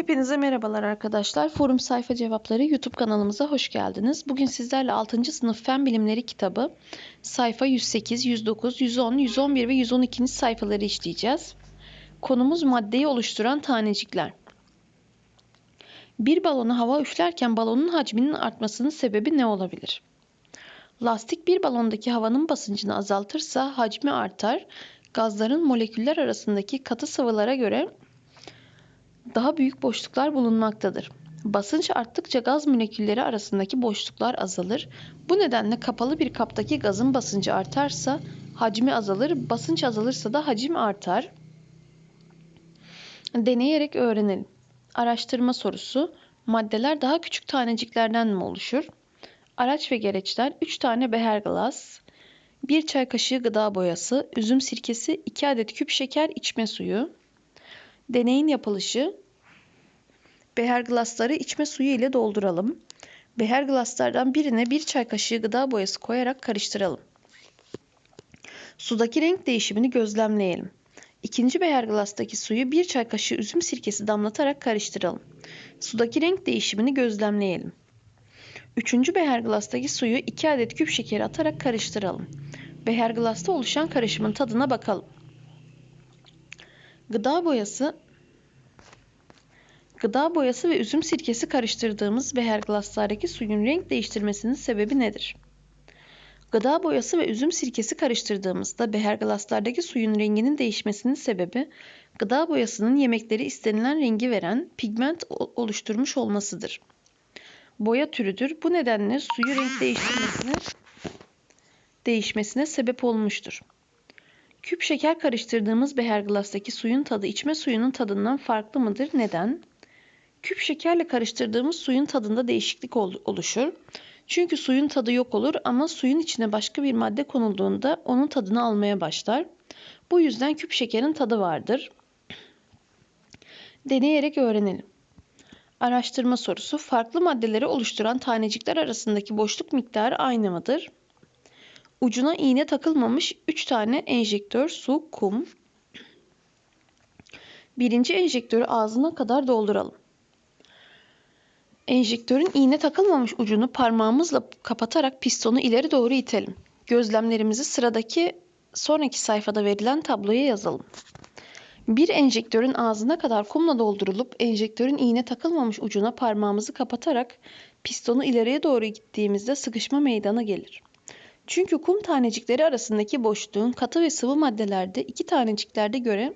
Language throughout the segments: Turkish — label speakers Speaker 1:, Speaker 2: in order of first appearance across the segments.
Speaker 1: Hepinize merhabalar arkadaşlar. Forum Sayfa Cevapları YouTube kanalımıza hoş geldiniz. Bugün sizlerle 6. sınıf Fen Bilimleri kitabı sayfa 108, 109, 110, 111 ve 112. sayfaları işleyeceğiz. Konumuz maddeyi oluşturan tanecikler. Bir balona hava üflerken balonun hacminin artmasının sebebi ne olabilir? Lastik bir balondaki havanın basıncını azaltırsa hacmi artar. Gazların moleküller arasındaki katı sıvılara göre daha büyük boşluklar bulunmaktadır. Basınç arttıkça gaz molekülleri arasındaki boşluklar azalır. Bu nedenle kapalı bir kaptaki gazın basıncı artarsa hacmi azalır, basınç azalırsa da hacim artar. Deneyerek öğrenelim. Araştırma sorusu. Maddeler daha küçük taneciklerden mi oluşur? Araç ve gereçler 3 tane beher glas, 1 çay kaşığı gıda boyası, üzüm sirkesi, 2 adet küp şeker, içme suyu. Deneyin yapılışı beher glasları içme suyu ile dolduralım. Beher glaslardan birine bir çay kaşığı gıda boyası koyarak karıştıralım. Sudaki renk değişimini gözlemleyelim. İkinci beher glastaki suyu bir çay kaşığı üzüm sirkesi damlatarak karıştıralım. Sudaki renk değişimini gözlemleyelim. Üçüncü beher glastaki suyu 2 adet küp şekeri atarak karıştıralım. Beher glasta oluşan karışımın tadına bakalım. Gıda boyası Gıda boyası ve üzüm sirkesi karıştırdığımız beher glaslardaki suyun renk değiştirmesinin sebebi nedir? Gıda boyası ve üzüm sirkesi karıştırdığımızda beher glaslardaki suyun renginin değişmesinin sebebi gıda boyasının yemekleri istenilen rengi veren pigment oluşturmuş olmasıdır. Boya türüdür. Bu nedenle suyu renk değiştirmesine değişmesine sebep olmuştur. Küp şeker karıştırdığımız beher glastaki suyun tadı içme suyunun tadından farklı mıdır? Neden? Küp şekerle karıştırdığımız suyun tadında değişiklik oluşur. Çünkü suyun tadı yok olur ama suyun içine başka bir madde konulduğunda onun tadını almaya başlar. Bu yüzden küp şekerin tadı vardır. Deneyerek öğrenelim. Araştırma sorusu farklı maddeleri oluşturan tanecikler arasındaki boşluk miktarı aynı mıdır? Ucuna iğne takılmamış 3 tane enjektör, su, kum. Birinci enjektörü ağzına kadar dolduralım. Enjektörün iğne takılmamış ucunu parmağımızla kapatarak pistonu ileri doğru itelim. Gözlemlerimizi sıradaki sonraki sayfada verilen tabloya yazalım. Bir enjektörün ağzına kadar kumla doldurulup enjektörün iğne takılmamış ucuna parmağımızı kapatarak pistonu ileriye doğru gittiğimizde sıkışma meydana gelir. Çünkü kum tanecikleri arasındaki boşluğun katı ve sıvı maddelerde iki taneciklerde göre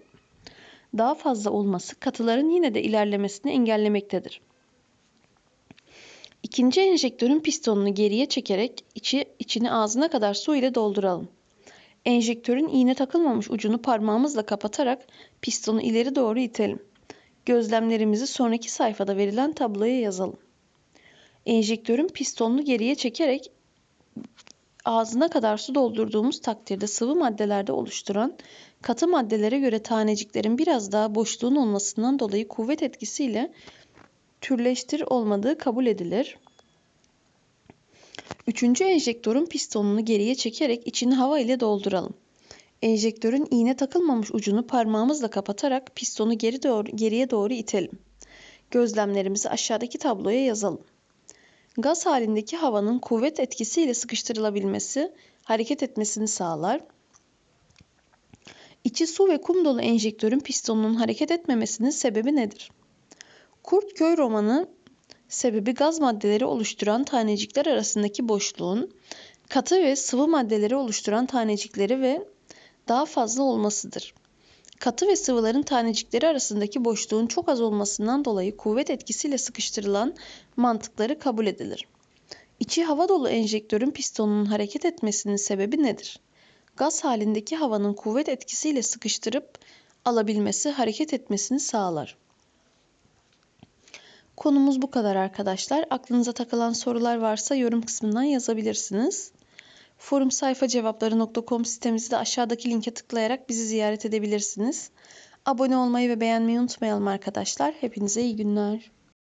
Speaker 1: daha fazla olması katıların yine de ilerlemesini engellemektedir. İkinci enjektörün pistonunu geriye çekerek içi, içini ağzına kadar su ile dolduralım. Enjektörün iğne takılmamış ucunu parmağımızla kapatarak pistonu ileri doğru itelim. Gözlemlerimizi sonraki sayfada verilen tabloya yazalım. Enjektörün pistonunu geriye çekerek ağzına kadar su doldurduğumuz takdirde sıvı maddelerde oluşturan katı maddelere göre taneciklerin biraz daha boşluğun olmasından dolayı kuvvet etkisiyle türleştir olmadığı kabul edilir. Üçüncü enjektörün pistonunu geriye çekerek içini hava ile dolduralım. Enjektörün iğne takılmamış ucunu parmağımızla kapatarak pistonu geri doğru, geriye doğru itelim. Gözlemlerimizi aşağıdaki tabloya yazalım. Gaz halindeki havanın kuvvet etkisiyle sıkıştırılabilmesi hareket etmesini sağlar. İçi su ve kum dolu enjektörün pistonunun hareket etmemesinin sebebi nedir? Kurtköy romanı sebebi gaz maddeleri oluşturan tanecikler arasındaki boşluğun katı ve sıvı maddeleri oluşturan tanecikleri ve daha fazla olmasıdır. Katı ve sıvıların tanecikleri arasındaki boşluğun çok az olmasından dolayı kuvvet etkisiyle sıkıştırılan mantıkları kabul edilir. İçi hava dolu enjektörün pistonunun hareket etmesinin sebebi nedir? Gaz halindeki havanın kuvvet etkisiyle sıkıştırıp alabilmesi hareket etmesini sağlar. Konumuz bu kadar arkadaşlar. Aklınıza takılan sorular varsa yorum kısmından yazabilirsiniz. Forum sayfa cevapları.com sitemizi de aşağıdaki linke tıklayarak bizi ziyaret edebilirsiniz. Abone olmayı ve beğenmeyi unutmayalım arkadaşlar. Hepinize iyi günler.